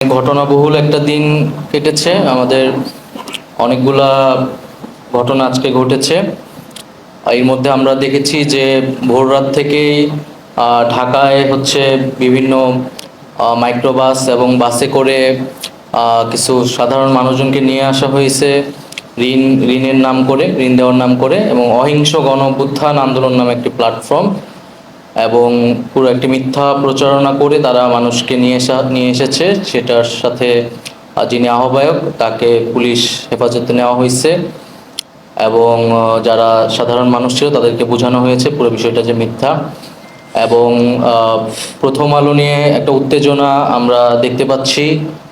ঘটনাবহুল একটা দিন কেটেছে। আমাদের অনেকগুলা ঘটনা আজকে ঘটেছে। এর মধ্যে আমরা দেখেছি যে ভোর রাত থেকেই ঢাকায় হচ্ছে বিভিন্ন মাইক্রোবাস এবং বাসে করে কিছু সাধারণ মানুষজনকে নিয়ে আসা হয়েছে ঋণ, ঋণের নাম করে, ঋণ দেওয়ার নাম করে এবং অহিংস গণ আন্দোলন নামে একটি প্ল্যাটফর্ম এবং পুরো একটি মিথ্যা প্রচারণা করে তারা মানুষকে নিয়ে আসা নিয়ে এসেছে। সেটার সাথে যিনি আহ্বায়ক, তাকে পুলিশ হেফাজতে নেওয়া হয়েছে। এবং যারা সাধারণ মানুষ ছিল, তাদেরকে বোঝানো হয়েছে পুরো বিষয়টা যে মিথ্যা। এবং প্রথম আলো নিয়ে একটা উত্তেজনা আমরা দেখতে পাচ্ছি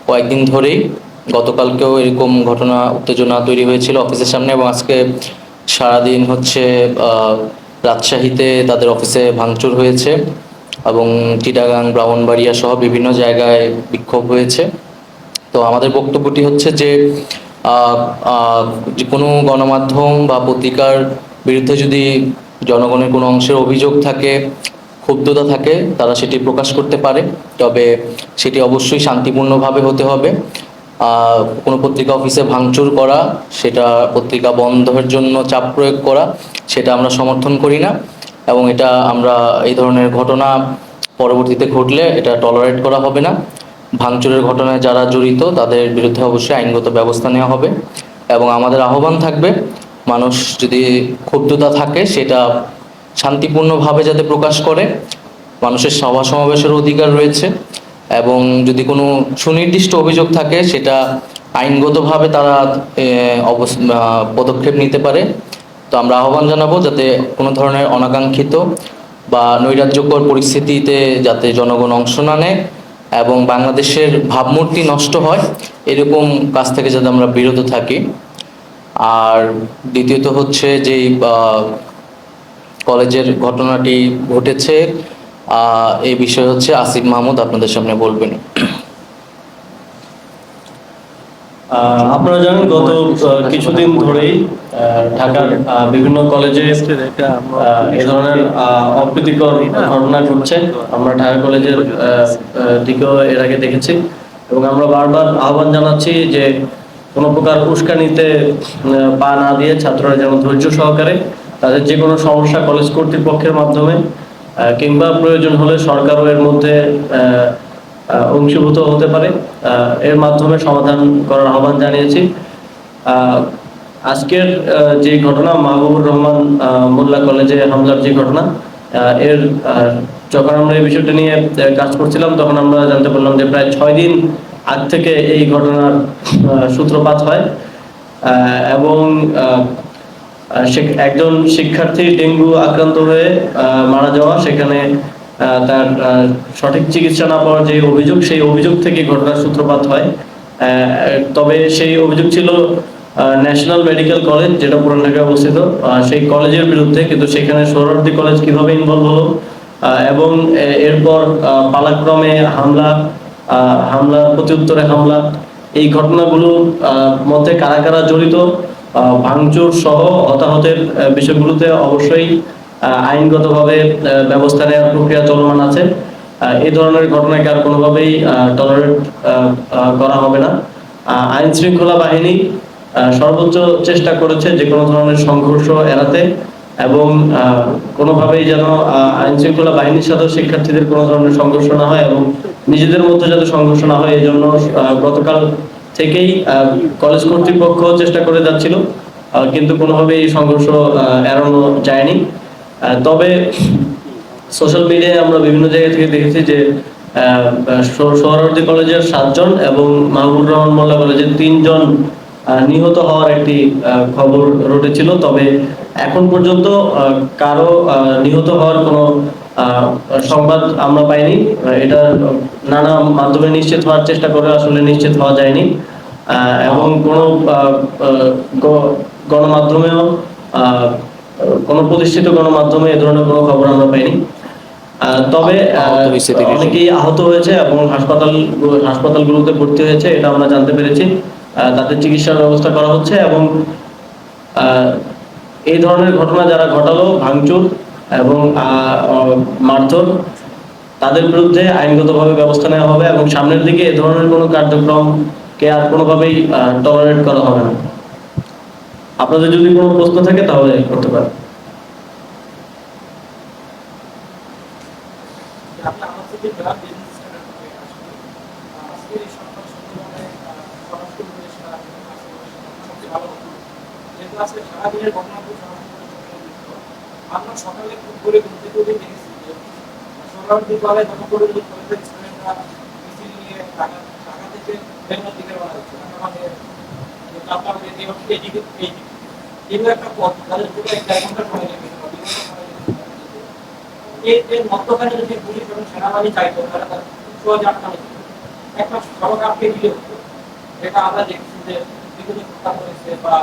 কয়েকদিন ধরেই। গতকালকেও এরকম ঘটনা, উত্তেজনা তৈরি হয়েছিল অফিসের সামনে এবং আজকে সারাদিন হচ্ছে রাজশাহীতে তাদের অফিসে ভাঙচুর হয়েছে এবং চিটাগাং, ব্রাহ্মণবাড়িয়া সহ বিভিন্ন জায়গায় বিক্ষোভ হয়েছে। তো আমাদের বক্তব্যটি হচ্ছে যে কোনো গণমাধ্যম বা পত্রিকার বিরুদ্ধে যদি জনগণের কোনো অংশের অভিযোগ থাকে, ক্ষুব্ধতা থাকে, তারা সেটি প্রকাশ করতে পারে। তবে সেটি অবশ্যই শান্তিপূর্ণভাবে হতে হবে। কোনো পত্রিকা অফিসে ভাঙচুর করা, সেটা পত্রিকা বন্ধের জন্য চাপ প্রয়োগ করা, সেটা আমরা সমর্থন করি না। এবং এটা আমরা এই ধরনের ঘটনা পরবর্তীতে ঘটলে এটা টলারেট করা হবে না। ভাঙচুরের ঘটনায় যারা জড়িত, তাদের বিরুদ্ধে অবশ্যই আইনগত ব্যবস্থা নেওয়া হবে। এবং আমাদের আহ্বান থাকবে, মানুষ যদি ক্ষুব্ধতা থাকে, সেটা শান্তিপূর্ণভাবে যাতে প্রকাশ করে। মানুষের সভা সমাবেশের অধিকার রয়েছে। এবং যদি কোনো সুনির্দিষ্ট অভিযোগ থাকে সেটা আইনগতভাবে তারা পদক্ষেপ নিতে পারে। তো আমরা আহ্বান জানাব যাতে কোনো ধরনের অনাকাঙ্ক্ষিত বা নৈরাজ্যকর পরিস্থিতিতে যাতে জনগণ অংশ না নেয় এবং বাংলাদেশের ভাবমূর্তি নষ্ট হয় এরকম কাজ থেকে যাতে আমরা বিরত থাকি। আর দ্বিতীয়ত হচ্ছে আহ, কলেজের ঘটনাটি ঘটেছে এই বিষয়ে হচ্ছে আসিফ মাহমুদ আপনাদের সামনে বলবেন। আপনারা জানেন গত কিছুদিন ধরেই ঢাকার বিভিন্ন কলেজে এ ধরনের অপ্রীতিকর ঘটনা ঘটছে। আমরা ঢাকা কলেজের দিকেও এর আগে দেখেছি। এবং আমরা বারবার আহ্বান জানাচ্ছি যে কোনো প্রকার উস্কানিতে পা না দিয়ে ছাত্ররা যেন ধৈর্য সহকারে তাদের যে কোনো সমস্যা কলেজ কর্তৃপক্ষের মাধ্যমে কিংবা প্রয়োজন হলে সরকারও এর মধ্যে অংশীভূত হতে পারে। এর মাধ্যমে সমাধান করার আহ্বান জানিয়েছি। আজকের যে ঘটনা, মাহবুবুর রহমান মোল্লা কলেজে হামলার যে ঘটনা এর যখন আমরা এই বিষয়টা নিয়ে কাজ করছিলাম, তখন আমরা জানতে পারলাম যে প্রায় ছয় দিন আগ থেকে এই ঘটনার সূত্রপাত হয়। এবং একজন শিক্ষার্থী ডেঙ্গু আক্রান্ত হয়ে মারা যাওয়া, সেখানে তার সঠিক চিকিৎসা না পাওয়ার যে অভিযোগ, সেই অভিযোগ থেকে ঘটনার সূত্রপাত হয়। তবে সেই অভিযোগ ছিল ন্যাশনাল মেডিকেল কলেজ, যেটা পুরান ঢাকায় অবস্থিত। সেই কলেজের বিরুদ্ধে, কিন্তু সেখানে সোহরাওয়ার্দী কলেজ কীভাবে ইনভলভ হলো এবং এরপর পালাক্রমে হামলা হামলা প্রত্যুত্তরে হামলা, এই ঘটনাগুলো মধ্যে কারা কারা জড়িত ভাঙচুর সহ হতাহতের বিষয়গুলোতে অবশ্যই আইনগতভাবে ব্যবস্থা নেওয়ার প্রক্রিয়া চলমান আছে। এই ধরনের ঘটনাকে আর কোনোভাবেই টলারেট করা হবে না। আইন শৃঙ্খলা বাহিনী সর্বোচ্চ চেষ্টা করেছে যে কোনো ধরনের সংঘর্ষ এড়াতে এবং কোনোভাবেই যেন আইন শৃঙ্খলা বাহিনীর সাথে শিক্ষার্থীদের কোনো ধরনের সংঘর্ষ না হয় এবং নিজেদের মধ্যে যাতে সংঘর্ষ না হয় এই জন্য গতকাল থেকেই কলেজ কর্তৃপক্ষ চেষ্টা করে যাচ্ছিল কিন্তু কোনোভাবেই এই সংঘর্ষ এড়ানো যায়নি। তবে সোশ্যাল মিডিয়ায় আমরা বিভিন্ন জায়গা থেকে দেখেছি যে সোহরাওয়ার্দী কলেজের সাতজন এবং মাহবুব রহমান মোল্লা কলেজের তিনজন নিহত হওয়ার একটি খবর রটেছিল। তবে এখন পর্যন্ত কারও নিহত হওয়ার কোনো সংবাদ আমরা পাইনি। এটা নানা মাধ্যমে নিশ্চিত হওয়ার চেষ্টা করে আসলে নিশ্চিত হওয়া যায়নি। এবং কোনো গণমাধ্যমেও কোনো প্রতিষ্ঠিত গণমাধ্যমে এ ধরনের কোনো খবর আমরা পাইনি। তবে আহ, আহত হয়েছে অনেকেই আহত হয়েছে এবং হাসপাতাল হাসপাতালগুলোতে ভর্তি হয়েছে এটা আমরা জানতে পেরেছি। আহ, তাদের চিকিৎসার ব্যবস্থা করা হচ্ছে এবং আহ, এই ধরনের ঘটনা যারা ঘটালো ভাঙচুর এবং মারধর তাদের বিরুদ্ধে আইনগতভাবে ব্যবস্থা নেওয়া হবে এবং সামনের দিকে এ ধরনের কোনো কার্যক্রমকে আর কোনোভাবেই টলারেট করা হবে না। আপনাদের যদি কোনো প্রশ্ন থাকে তাহলে করতে পারেন। সারাদিনের সরাসরি আমরা সকালে খুব করে ঘুরতে ঘুরতে দেখেছি যে সকাল যখন করে কলেজের মিছিল নিয়ে থেকে বেঙ্গল দিকে হচ্ছে ঢাকা মানে যে চাপা বেঁধে হচ্ছে এইদিকে এইদিকে এগুলো একটা পথ। তাদের পুরো এক। এর এর মধ্যখানে যদি পুলিশ এবং সেনাবাহিনী চাইতো তারা তার আটকানো। একটা সড়ক আটকে দিলে হতো যেটা আমরা দেখছি যে বিভিন্ন হত্যা করেছে বা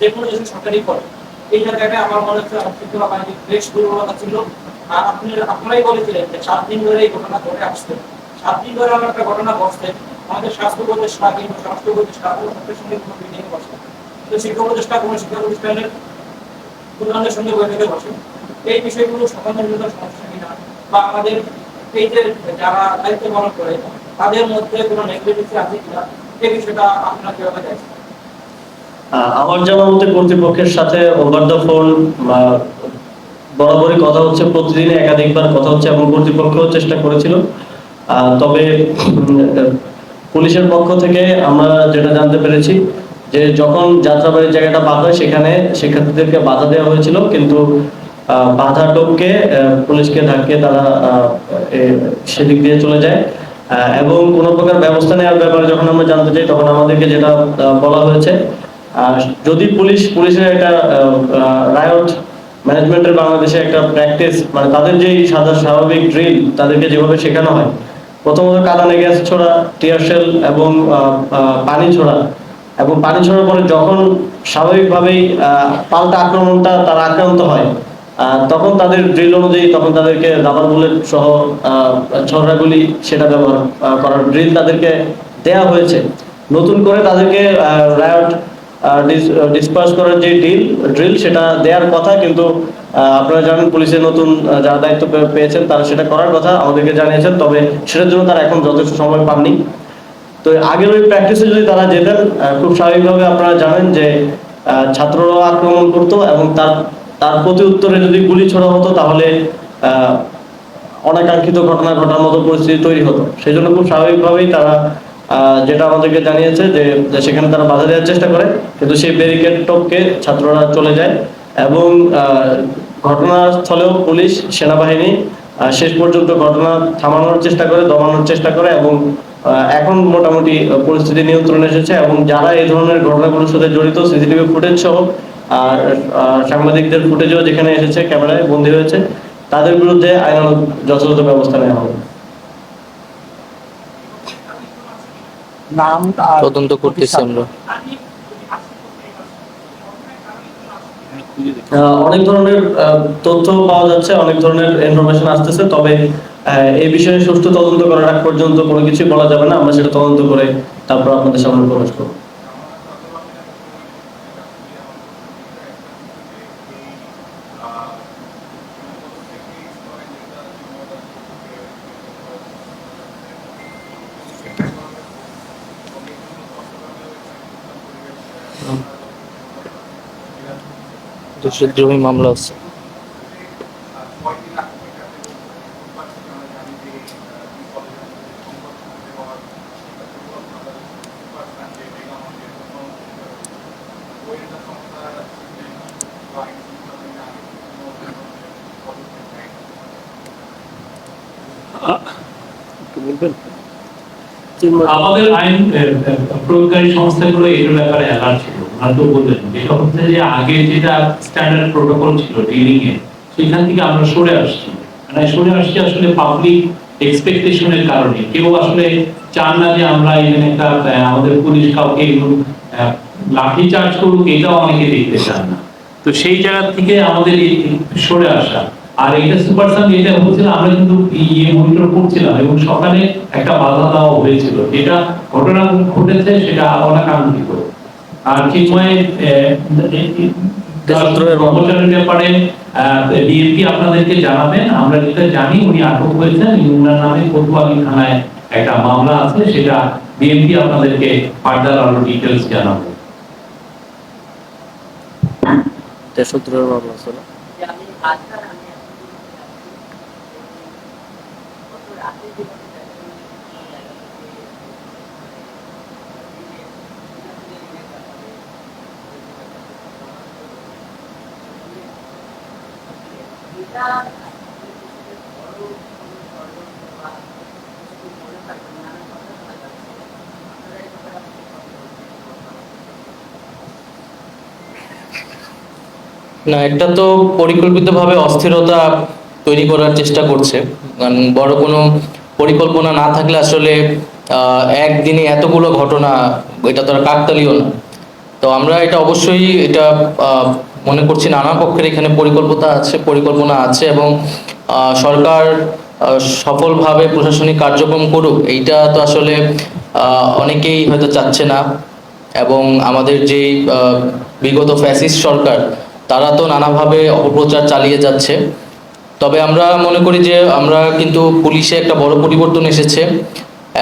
যে কোনো কিছু সরকারি করে। আমার মনে হচ্ছে বেশ দুর্বলতা ছিল। আর আপনি আপনারাই বলেছিলেন যে সাত দিন ধরে এই ঘটনা ঘটে সাত দিন ধরে আমার একটা ঘটনা আমাদের স্বাস্থ্য স্বাস্থ্য সঙ্গে কোনো বসে। শিক্ষা কোনো শিক্ষা প্রতিষ্ঠানের প্রধানদের সঙ্গে বৈঠকে বসে। এই বিষয়গুলো সমাধানের জন্য সমস্যা কিনা বা আমাদের এই যে যারা দায়িত্ব পালন করে, তাদের মধ্যে কোনো নেগলিজেন্সি আছে কিনা এই বিষয়টা আপনারা কীভাবে আমার জানা মতে কর্তৃপক্ষের সাথে ওভার দ্য ফোন বরাবরই কথা হচ্ছে প্রতিদিন একাধিকবার কথা হচ্ছে এবং কর্তৃপক্ষও চেষ্টা করেছিল। তবে পুলিশের পক্ষ থেকে আমরা যেটা জানতে পেরেছি যে যখন যাত্রাবাড়ির জায়গাটা বাদ হয়, সেখানে শিক্ষার্থীদেরকে বাধা দেওয়া হয়েছিল, কিন্তু বাধা টপকে পুলিশকে ধাক্কে তারা সেদিক দিয়ে চলে যায়। এবং কোনো প্রকার ব্যবস্থা নেওয়ার ব্যাপারে যখন আমরা জানতে চাই, তখন আমাদেরকে যেটা বলা হয়েছে যদি পুলিশ, পুলিশের একটা রায়ট ম্যানেজমেন্টের বাংলাদেশে একটা প্র্যাকটিস মানে তাদের যে সাদা স্বাভাবিক ড্রিল তাদেরকে যেভাবে শেখানো হয়, প্রথমত কাদানে গ্যাস ছোড়া টিয়ার শেল এবং পানি ছোড়া এবং পানি ছোড়ার পরে যখন স্বাভাবিকভাবেই পাল্টা আক্রমণটা তারা আক্রান্ত হয় তখন তাদের ড্রিল অনুযায়ী তখন তাদেরকে রাবার বুলেট সহ ছড়াগুলি সেটা ব্যবহার করার ড্রিল তাদেরকে দেয়া হয়েছে। নতুন করে তাদেরকে রায়ট ডিসপার্স করার যে ডিল ড্রিল সেটা দেওয়ার কথা, কিন্তু আপনারা জানেন পুলিশের নতুন যারা দায়িত্ব পেয়েছেন, তারা সেটা করার কথা, আমাদেরকে জানিয়েছেন, তবে সেটার জন্য তারা এখন যথেষ্ট সময় পাননি। তো আগের ওই প্র্যাকটিসে যদি তারা যেতেন খুব স্বাভাবিকভাবে আপনারা জানেন যে ছাত্ররা আক্রমণ করতো এবং তার তার প্রতি উত্তরে যদি গুলি ছোড়া হতো, তাহলে অনাকাঙ্ক্ষিত ঘটনা ঘটার মতো পরিস্থিতি তৈরি হতো। সেই জন্য খুব স্বাভাবিকভাবেই তারা যেটা আমাদেরকে জানিয়েছে যে সেখানে তারা বাধা দেওয়ার চেষ্টা করে, কিন্তু সেই ব্যারিকেড টপকে ছাত্ররা চলে যায় এবং ঘটনাস্থলেও পুলিশ, সেনাবাহিনী শেষ পর্যন্ত ঘটনা থামানোর চেষ্টা করে, দমানোর চেষ্টা করে এবং এখন মোটামুটি পরিস্থিতি নিয়ন্ত্রণে এসেছে এবং যারা এই ধরনের ঘটনাগুলোর সাথে জড়িত সিসিটিভি ফুটেজ সহ, আর সাংবাদিকদের ফুটেজও যেখানে এসেছে, ক্যামেরায় বন্দী হয়েছে, তাদের বিরুদ্ধে আইনানুগ যথাযথ ব্যবস্থা নেওয়া হবে। নাম তদন্ত করতেছি আমরা। আহ, অনেক ধরনের আহ, তথ্য পাওয়া যাচ্ছে অনেক ধরনের ইনফরমেশন আসতেছে তবে আহ, এই বিষয়ে সুষ্ঠু তদন্ত করার আগ পর্যন্ত কোনো কিছু বলা যাবে না। আমরা সেটা তদন্ত করে তারপর আপনাদের সামনে প্রকাশ করব। দেশদ্রোহী মামলা আছে। আমাদের আইন প্রয়োগকারী সংস্থাগুলো এর ব্যাপারে অ্যালার্ট হচ্ছে যে আগে যেটা স্ট্যান্ডার্ড প্রোটোকল ছিল এ থেকে আমরা সরে আসছি। মানে সরে আসছি আসলে পাবলিক এক্সপেকটেশনের কারণে। কেউ আসলে চান না যে আমরা একটা আমাদের পুলিশ কাউকে লাঠি চার্জ করুক, এটাও অনেকে দেখতে চান না। তো সেই জায়গা থেকে আমাদের সরে আসা। আর এটা সুপার যেটা হচ্ছিল আমরা কিন্তু ইয়ে মনিটর করছিলাম এবং সকালে একটা বাধা দেওয়া হয়েছিল। যেটা ঘটনা ঘটেছে, সেটা অনাকাঙ্ক্ষিত। আর চিন্ময় দেশদ্রোহের। কর্মচারীর ব্যাপারে বিএনপি আপনাদেরকে জানাবেন। আমরা যেটা জানি উনি আটক হয়েছেন। উনার নামে কোতোয়ালি থানায় একটা মামলা আছে। সেটা বিএনপি আপনাদেরকে ফার্দার আরও ডিটেলস জানাব। তেষট্টির মামলা ছিল যে আমি আজকাল আমি গত রাতে যে এটা বড় কোনো ষড়যন্ত্র বা কিছু মনে থাকবে না আমি কথা শোনা যাচ্ছে আপনারা এই ব্যাপারে আমাকে কথা বলতে না, একটা তো পরিকল্পিতভাবে অস্থিরতা তৈরি করার চেষ্টা করছে। কারণ বড় কোনো পরিকল্পনা না থাকলে আসলে একদিনে এতগুলো ঘটনা, এটা তো আর কাকতালীয় না। তো আমরা এটা অবশ্যই এটা মনে করছি নানা পক্ষের এখানে পরিকল্পনা আছে পরিকল্পনা আছে এবং সরকার সফলভাবে প্রশাসনিক কার্যক্রম করুক এইটা তো আসলে অনেকেই হয়তো চাচ্ছে না এবং আমাদের আহ, বিগত ফ্যাসিস্ট সরকার তারা তো নানাভাবে অপপ্রচার চালিয়ে যাচ্ছে। তবে আমরা মনে করি যে আমরা কিন্তু পুলিশে একটা বড় পরিবর্তন এসেছে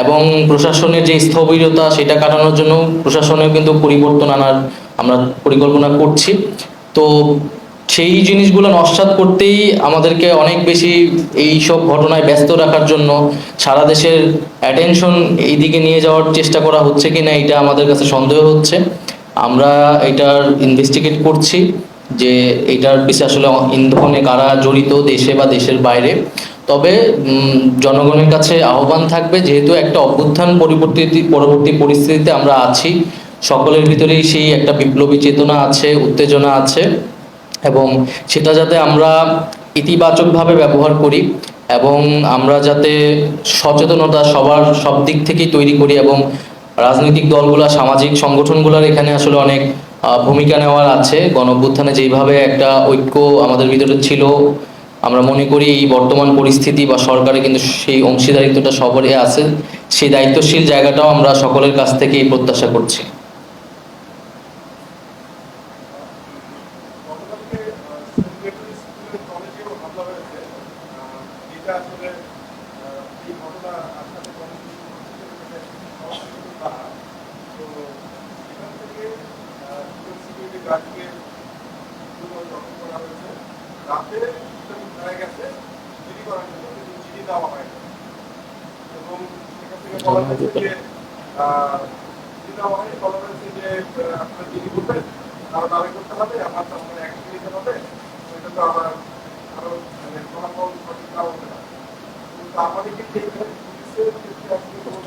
এবং প্রশাসনের যে স্থবিরতা সেটা কাটানোর জন্য প্রশাসনেও কিন্তু পরিবর্তন আনার আমরা পরিকল্পনা করছি। তো সেই জিনিসগুলো নস্বাত করতেই আমাদেরকে অনেক বেশি এই সব ঘটনায় ব্যস্ত রাখার জন্য সারা দেশের অ্যাটেনশন এই দিকে নিয়ে যাওয়ার চেষ্টা করা হচ্ছে কি না এটা আমাদের কাছে সন্দেহ হচ্ছে। আমরা এটার ইনভেস্টিগেট করছি যে এটার পিছনে আসলে ইন্ধনে কারা জড়িত দেশে বা দেশের বাইরে। তবে জনগণের কাছে আহ্বান থাকবে যেহেতু একটা অভ্যুত্থান পরিবর্তী পরবর্তী পরিস্থিতিতে আমরা আছি সকলের ভিতরেই সেই একটা বিপ্লবী চেতনা আছে, উত্তেজনা আছে এবং সেটা যাতে আমরা ইতিবাচকভাবে ব্যবহার করি এবং আমরা যাতে সচেতনতা সবার সব দিক থেকেই তৈরি করি এবং রাজনৈতিক দলগুলা, সামাজিক সংগঠনগুলোর এখানে আসলে অনেক ভূমিকা নেওয়ার আছে। গণ অভ্যুত্থানে যেইভাবে একটা ঐক্য আমাদের ভিতরে ছিল, আমরা মনে করি এই বর্তমান পরিস্থিতি বা সরকারে কিন্তু সেই অংশীদারিত্বটা সবারই আছে। সেই দায়িত্বশীল জায়গাটাও আমরা সকলের কাছ থেকেই প্রত্যাশা করছি গতকালকে সেন্ট্রাল স্কুলের কলেজেও হামলা হয়েছে আহ, এটা আসলে আহ, এই ঘটনা আসাতে কমিটি তারা তো এখান থেকে সিকিউরিটি গার্ডকে করা হয়েছে। রাতে দেখা গেছে জিডি করার জন্য কিন্তু জিডি দেওয়া হয় এবং সেখান থেকে বলা হয়েছে যে জিডি দেওয়া হয়নি বলা হয়েছে যে আহ, জিডি করবেন আরও দাবি করতে হবে আমার তো অ্যাকশন নিতে হবে সেটা তো আমার আরও মানে ফলাফল সঠিক নাও হতে পারে। কিন্তু আমাদের ক্ষেত্রে এখানে পুলিশের ক্ষেত্রে আসলে কোনো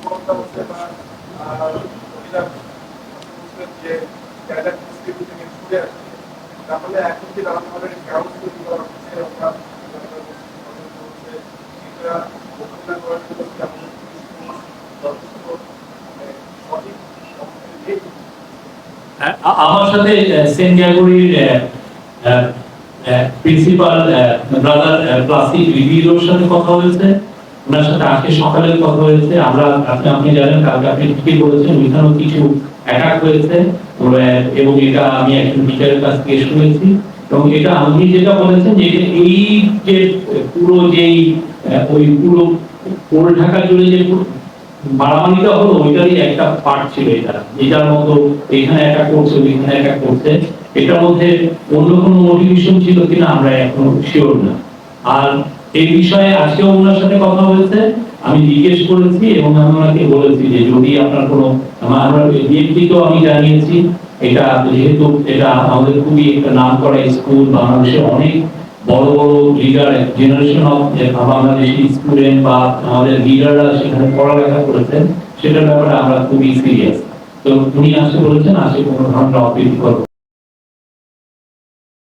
ক্ষমতা হচ্ছে বা আহ, অভিযান। যে আমরা সাথে সেন্ট জাগরির প্রিন্সিপাল ব্রাদার প্লাস্টিক রিভিউর সাথে কথা হয়েছে। ওনার সাথে আজকে সকালে কথা হয়েছে। আমরা, আপনি আপনি জানেন, কালকে আপনি ঠিকই বলেছেন ওইখানেও কিছু অ্যাটাক হয়েছে। এবং এটা আমি একজন টিচারের কাছ থেকে শুনেছি। এবং এটা আপনি যেটা বলেছেন যে এই যে পুরো যেই ওই পুরো পুরো ঢাকা জুড়ে যে মারামারিটা হলো, ওইটারই একটা পার্ট ছিল এটা। এটার মতো এখানে একটা করছে, ওইখানে একটা করছে। এটার মধ্যে অন্য কোনো মোটিভেশন ছিল কিনা আমরা এখনও শিওর না। আর এই বিষয়ে আজকে ওনার সাথে কথা হয়েছে। আমি জিজ্ঞেস করেছি এবং আমি ওনাকে বলেছি যে যদি আপনার কোনো আমার- বিএনপিকেও আমি জানিয়েছি, এটা যেহেতু এটা আমাদের খুবই একটা নাম করা স্কুল, বাংলাদেশে অনেক বড় বড় leader generation of Bangladeshi student বা আমাদের লিডাররা সেখানে পড়ালেখা করেছেন, সেটার ব্যাপারে আমরা খুবই সিরিয়াস তো উনি আসে বলেছেন, আসে কোনো ধরনের অপ্রীতিকর